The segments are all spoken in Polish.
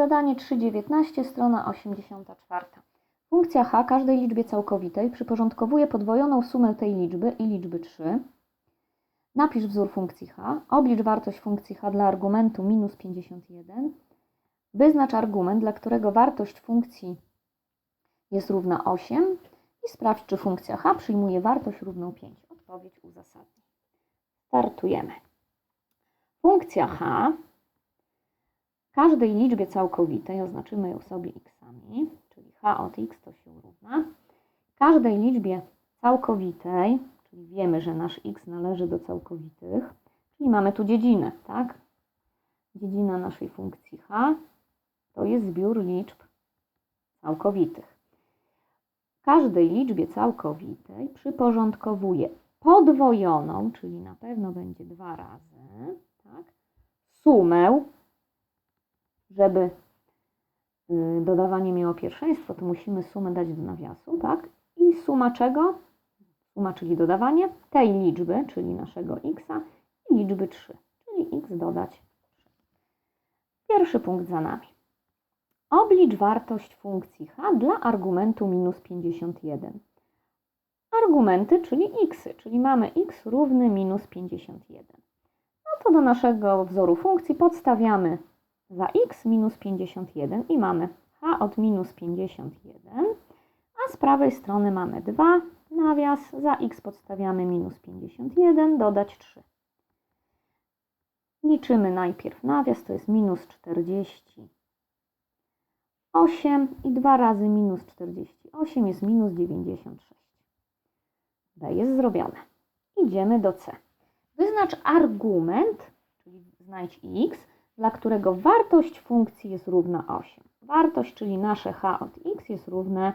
Zadanie 3.19, strona 84. Funkcja h każdej liczbie całkowitej przyporządkowuje podwojoną sumę tej liczby i liczby 3. Napisz wzór funkcji h. Oblicz wartość funkcji h dla argumentu minus 51. Wyznacz argument, dla którego wartość funkcji jest równa 8 i sprawdź, czy funkcja h przyjmuje wartość równą 5. Odpowiedź uzasadnij. Startujemy. Funkcja h każdej liczbie całkowitej, oznaczymy ją sobie xami, czyli h od x to się równa, każdej liczbie całkowitej, czyli wiemy, że nasz x należy do całkowitych, czyli mamy tu dziedzinę, tak? Dziedzina naszej funkcji h to jest zbiór liczb całkowitych. Każdej liczbie całkowitej przyporządkowuje podwojoną, czyli na pewno będzie dwa razy, tak? sumę żeby y, dodawanie miało pierwszeństwo, to musimy sumę dać do nawiasu, tak? I suma czego? Suma, czyli dodawanie tej liczby, czyli naszego x i liczby 3, czyli x dodać 3. Pierwszy punkt za nami. Oblicz wartość funkcji h dla argumentu minus 51. Argumenty, czyli x, czyli mamy x równy minus 51. No to do naszego wzoru funkcji podstawiamy za x minus 51 i mamy h od minus 51, a z prawej strony mamy 2, nawias, za x podstawiamy minus 51, dodać 3. Liczymy najpierw nawias, to jest minus 48 i 2 razy minus 48 jest minus 96. B jest zrobione. Idziemy do C. Wyznacz argument, czyli znajdź x, dla którego wartość funkcji jest równa 8. Wartość, czyli nasze h od x jest równe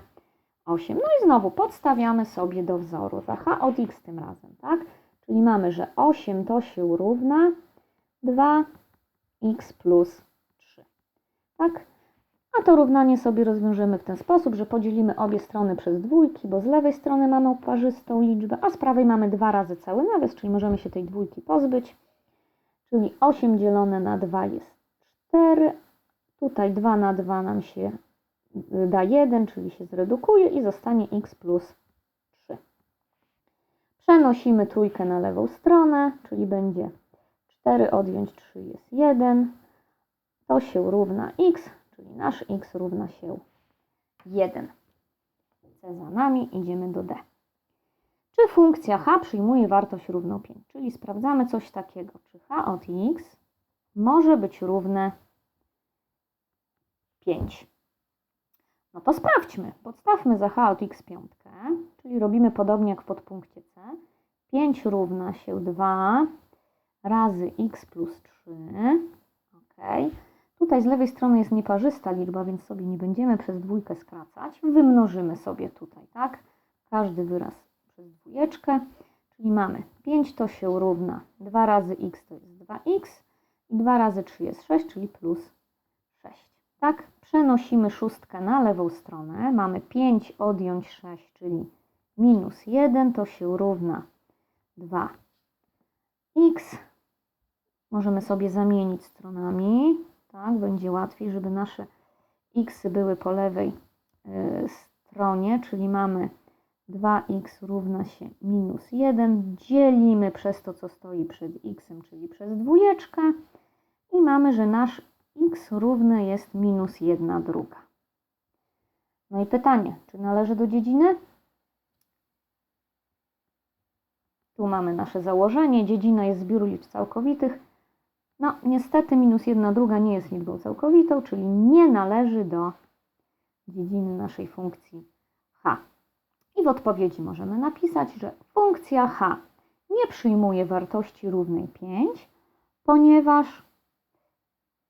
8. No i znowu podstawiamy sobie do wzoru za h od x tym razem, tak? Czyli mamy, że 8 to się równa 2x plus 3. Tak? A to równanie sobie rozwiążemy w ten sposób, że podzielimy obie strony przez dwójki, bo z lewej strony mamy parzystą liczbę, a z prawej mamy dwa razy cały nawias, czyli możemy się tej dwójki pozbyć. Czyli 8 dzielone na 2 jest 4. Tutaj 2 na 2 nam się y, da 1, czyli się zredukuje i zostanie x plus 3. Przenosimy trójkę na lewą stronę, czyli będzie 4 odjąć 3 jest 1. To się równa x, czyli nasz x równa się 1. C za nami, idziemy do D. Czy funkcja h przyjmuje wartość równą 5? Czyli sprawdzamy coś takiego, czy h od x może być równe 5. No to sprawdźmy. Podstawmy za h od x piątkę, czyli robimy podobnie jak w podpunkcie C. 5 równa się 2 razy x plus 3. Ok. Tutaj z lewej strony jest nieparzysta liczba, więc sobie nie będziemy przez dwójkę skracać. Wymnożymy sobie tutaj, tak? Każdy wyraz przez dwójeczkę, czyli mamy 5 to się równa 2 razy x to jest 2x i 2 razy 3 jest 6, czyli plus 6. Tak, przenosimy szóstkę na lewą stronę, mamy 5 odjąć 6, czyli minus 1 to się równa 2x. Możemy sobie zamienić stronami, tak, będzie łatwiej, żeby nasze x były po lewej y, stronie, czyli mamy 2x równa się minus 1. Dzielimy przez to, co stoi przed x, czyli przez dwójeczkę. I mamy, że nasz x równy jest minus 1 druga. No i pytanie, czy należy do dziedziny? Tu mamy nasze założenie. Dziedzina jest zbiór liczb całkowitych. No, niestety minus 1 druga nie jest liczbą całkowitą, czyli nie należy do dziedziny naszej funkcji h. W odpowiedzi możemy napisać, że funkcja h nie przyjmuje wartości równej 5, ponieważ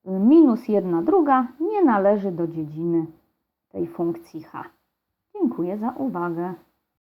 minus 1 druga nie należy do dziedziny tej funkcji h. Dziękuję za uwagę.